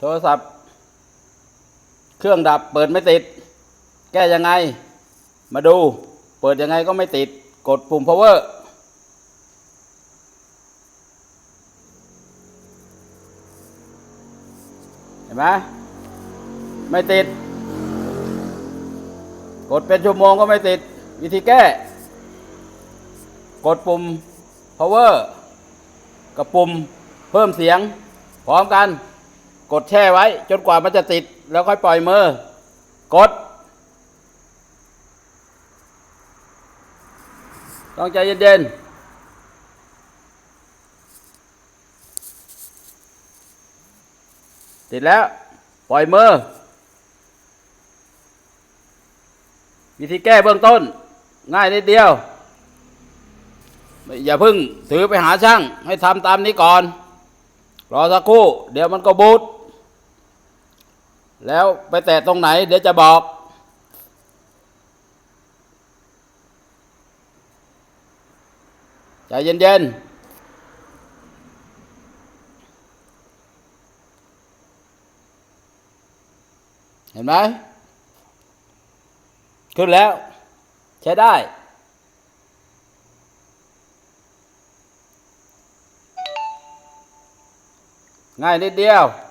โทรศัพท์ เครื่องดับเปิดไม่ติด แก้ยังไง มาดู เปิดยังไงก็ไม่ติด กดปุ่ม power เห็นไหมไม่ติด กดเป็นชั่วโมงก็ไม่ติด วิธีแก้ กดปุ่ม power กับปุ่มเพิ่มเสียง พร้อมกัน กดแช่ไว้ จนกว่ามันจะติด แล้วค่อยปล่อยมือ กด ต้องใจเย็นๆติดแล้ว ปล่อยมือ วิธีแก้เบื้องต้น ง่ายนิดเดียว อย่าเพึ่งถือไปหาช่าง ให้ทำตามนี้ก่อน รอสักครู่ เดี๋ยวมันก็บูท แล้วไปแตะตรงไหน เดี๋ยวจะบอก ใจเย็นๆเห็นไหมขึ้นแล้ว ใช้ได้ ง่ายนิดเดียว